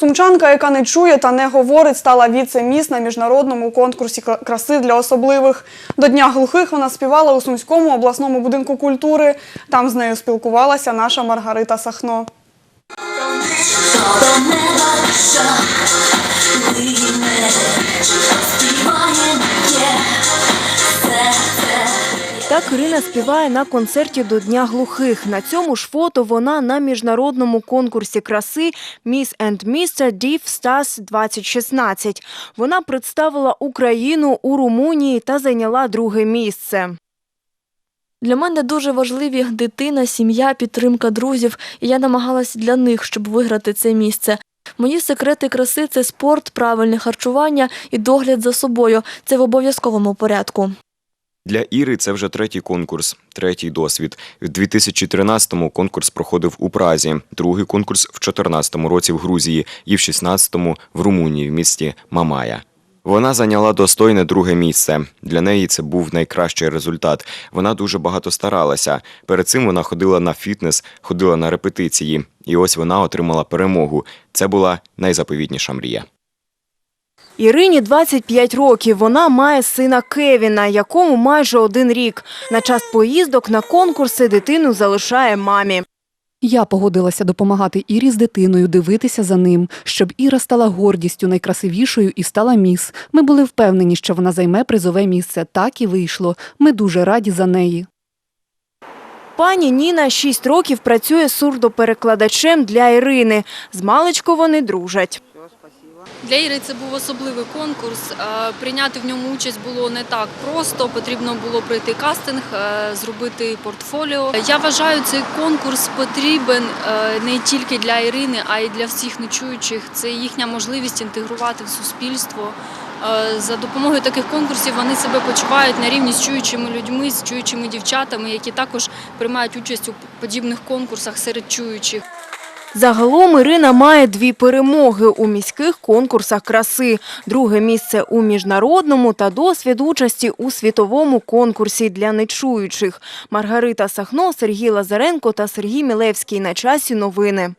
Сумчанка, яка не чує та не говорить, стала віце-міс на міжнародному конкурсі краси для особливих. До Дня глухих вона співала у Сумському обласному будинку культури. Там з нею спілкувалася наша Маргарита Сахно. Так Ірина співає на концерті до Дня глухих. На цьому ж фото вона на міжнародному конкурсі краси Miss and Mr. Div Stars 2016. Вона представила Україну у Румунії та зайняла друге місце. Для мене дуже важливі дитина, сім'я, підтримка друзів, і я намагалася для них, щоб виграти це місце. Мої секрети краси це спорт, правильне харчування і догляд за собою. Це в обов'язковому порядку. Для Іри це вже третій конкурс, третій досвід. В 2013-му конкурс проходив у Празі, другий конкурс в 2014 році в Грузії і в 2016-му в Румунії в місті Мамая. Вона зайняла достойне друге місце. Для неї це був найкращий результат. Вона дуже багато старалася. Перед цим вона ходила на фітнес, ходила на репетиції. І ось вона отримала перемогу. Це була найзаповітніша мрія. Ірині 25 років. Вона має сина Кевіна, якому майже один рік. На час поїздок на конкурси дитину залишає мамі. Я погодилася допомагати Ірі з дитиною, дивитися за ним, щоб Іра стала гордістю найкрасивішою і стала міс. Ми були впевнені, що вона займе призове місце. Так і вийшло. Ми дуже раді за неї. Пані Ніна 6 років працює сурдоперекладачем для Ірини. З маличку вони дружать. Для Іри це був особливий конкурс. Е, Прийняти в ньому участь було не так просто. Потрібно було пройти кастинг, е, зробити портфоліо. Я вважаю, цей конкурс потрібен е, не тільки для Ірини, а й для всіх нечуючих. Це їхня можливість інтегрувати в суспільство. За допомогою таких конкурсів вони себе почувають на рівні з чуючими людьми, з чуючими дівчатами, які також приймають участь у подібних конкурсах серед чуючих. Загалом Ірина має дві перемоги у міських конкурсах краси, друге місце у міжнародному та досвід участі у світовому конкурсі для нечуючих. Маргарита Сахно, Сергій Лазаренко та Сергій Мілевський. На часі новини.